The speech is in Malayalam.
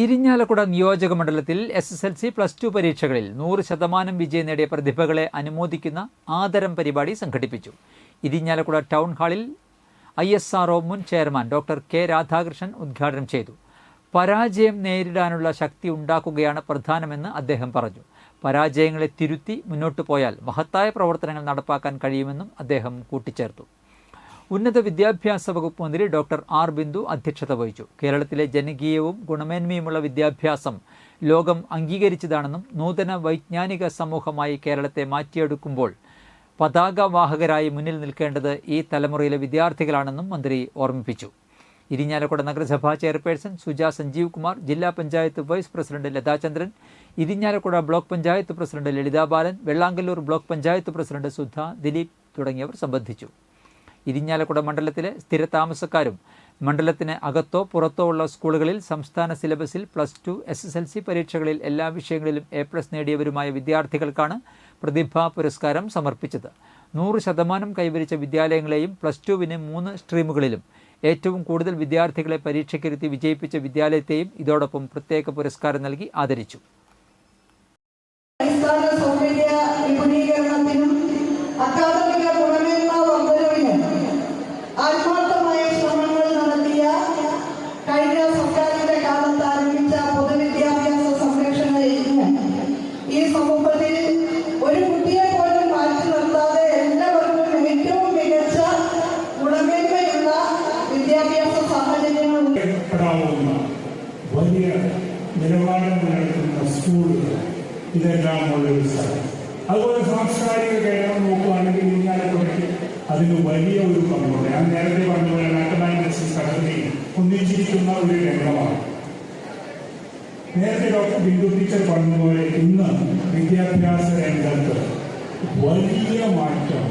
ഇരിഞ്ഞാലക്കുട നിയോജക മണ്ഡലത്തിൽ S S L C plus two പരീക്ഷകളിൽ നൂറ് ശതമാനം വിജയം നേടിയ പ്രതിഭകളെ അനുമോദിക്കുന്ന ആദരം പരിപാടി സംഘടിപ്പിച്ചു. ഇരിഞ്ഞാലക്കുട ടൗൺ ഹാളിൽ ഐ എസ് ആർ മുൻ ചെയർമാൻ ഡോക്ടർ കെ രാധാകൃഷ്ണൻ ഉദ്ഘാടനം ചെയ്തു. പരാജയം നേരിടാനുള്ള ശക്തി ഉണ്ടാക്കുകയാണ് പ്രധാനമെന്ന് അദ്ദേഹം പറഞ്ഞു. പരാജയങ്ങളെ തിരുത്തി മുന്നോട്ടു പോയാൽ മഹത്തായ പ്രവർത്തനങ്ങൾ നടപ്പാക്കാൻ കഴിയുമെന്നും അദ്ദേഹം കൂട്ടിച്ചേർത്തു. ഉന്നത വിദ്യാഭ്യാസ വകുപ്പ് മന്ത്രി ഡോക്ടർ ആർ ബിന്ദു അധ്യക്ഷത വഹിച്ചു. കേരളത്തിലെ ജനകീയവും ഗുണമേന്മയുമുള്ള വിദ്യാഭ്യാസം ലോകം അംഗീകരിച്ചതാണെന്നും നൂതന വൈജ്ഞാനിക സമൂഹമായി കേരളത്തെ മാറ്റിയെടുക്കുമ്പോൾ പതാകവാഹകരായി മുന്നിൽ നിൽക്കേണ്ടത് ഈ തലമുറയിലെ വിദ്യാർത്ഥികളാണെന്നും മന്ത്രി ഓർമ്മിപ്പിച്ചു. ഇരിഞ്ഞാലക്കുട നഗരസഭാ ചെയർപേഴ്സൺ സുജ സഞ്ജീവ് കുമാർ ജില്ലാ panchayat vice president Lathachandran Irinjalakuda block panchayat president Lalitha Balan Vellangallur block panchayat president Sudha Dileep തുടങ്ങിയവർ സംബന്ധിച്ചു. ഇരിഞ്ഞാലക്കുട മണ്ഡലത്തിലെ സ്ഥിരതാമസക്കാരും മണ്ഡലത്തിന് അകത്തോ പുറത്തോ ഉള്ള സ്കൂളുകളിൽ സംസ്ഥാന സിലബസിൽ plus two S S L C പരീക്ഷകളിൽ എല്ലാ വിഷയങ്ങളിലും എ പ്ലസ് നേടിയവരുമായ വിദ്യാർത്ഥികൾക്കാണ് പ്രതിഭാ പുരസ്കാരം സമർപ്പിച്ചത്. നൂറ് ശതമാനം കൈവരിച്ച വിദ്യാലയങ്ങളെയും പ്ലസ് ടുവിന് മൂന്ന് സ്ട്രീമുകളിലും ഏറ്റവും കൂടുതൽ വിദ്യാർത്ഥികളെ പരീക്ഷയ്ക്കിരുത്തി വിജയിപ്പിച്ച വിദ്യാലയത്തെയും ഇതോടൊപ്പം പ്രത്യേക പുരസ്കാരം നൽകി ആദരിച്ചു. അക്കാദമിക ഈ സമൂഹത്തിൽ ഒരു കുട്ടിയെ പോലും മാറ്റി നിർത്താതെ എല്ലാവർക്കും ഏറ്റവും മികച്ച ഗുണമേന്മയുള്ള വിദ്യാഭ്യാസ സാഹചര്യങ്ങൾ വലിയ നിലവാരം നിലനിൽക്കുന്ന സ്കൂളുകൾ ഇതെല്ലാം ഉള്ള ഒരു സ്ഥലം. അതുപോലെ സാംസ്കാരിക കേരളം നോക്കുകയാണെങ്കിൽ ഇരിഞ്ഞാലക്കുടയ്ക്ക് അതിന് വലിയ ഒരു പങ്കുണ്ട്. ഞാൻ നേരത്തെ പറഞ്ഞ പോലെ കടലിൽ ഒന്നിച്ചിരിക്കുന്ന ഒരു രംഗമാണ് നേരത്തെ ഡോക്ടർ ബിന്ദു ടീച്ചർ പറഞ്ഞതുപോലെ ഇന്ന് വിദ്യാഭ്യാസ രംഗത്ത് വലിയ മാറ്റം.